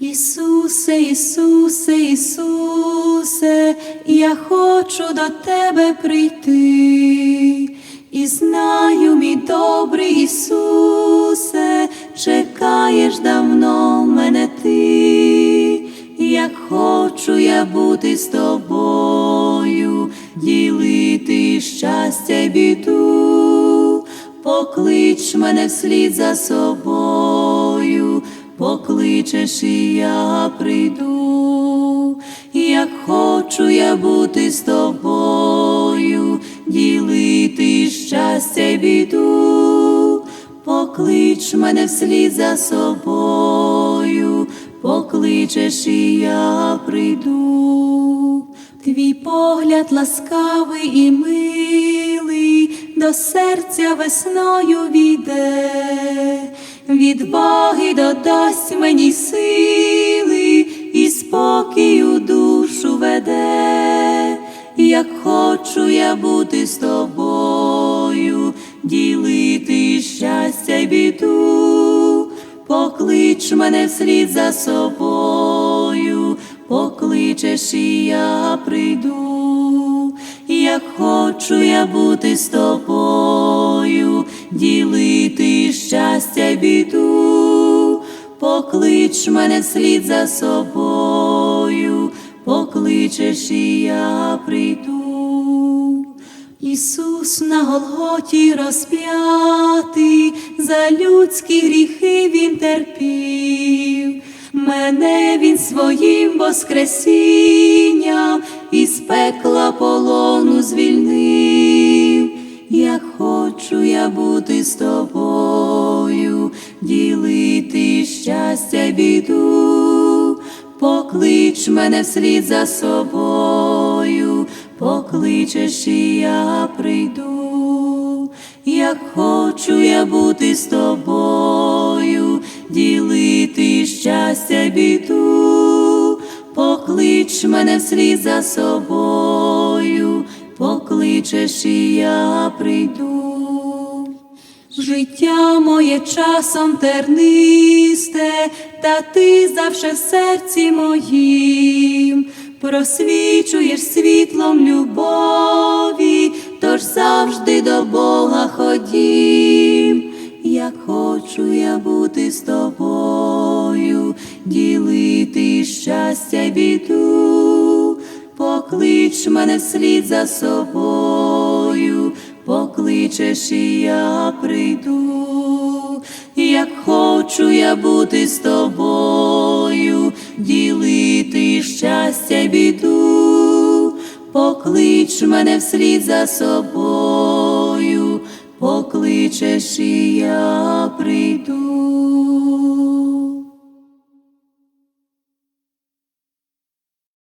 Ісусе, Ісусе, Ісусе, я хочу до Тебе прийти. І знаю, мій добрий Ісусе, чекаєш давно мене ти, як хочу я бути з тобою, ділити щастя й біду, поклич мене вслід за собою, покличеш і я прийду, як хочу я бути з тобою, ділити щастя й біду, поклич мене вслід за собою, покличеш і я прийду. Твій погляд ласкавий і милий, до серця весною війде, відваги додасть мені сили і спокію душу веде, як хочу я бути з тобою, ділити щастя й біду, поклич мене вслід за собою, покличеш і я прийду, як хочу я бути з тобою, ділити щастя біду, поклич мене вслід за собою, покличеш і я прийду. Ісус на Голготі розп'ятий, за людські гріхи Він терпів, мене Він своїм воскресінням із пекла полону звільнив, як хочу я бути з тобою, ділити щастя біду, поклич мене вслід за собою, покличеш і я прийду, як хочу я бути з тобою, ділити щастя біду, поклич мене вслід за собою, покличеш і я прийду. Життя моє часом тернисте, та ти завше в серці моїм, просвічуєш світлом любові, тож завжди до Бога ходім, як хочу я бути з тобою, ділити щастя й біду, поклич мене вслід за собою, покличеш і я прийду, як хочу я бути з тобою, ділити щастя біду, поклич мене вслід за собою, покличеш і я прийду.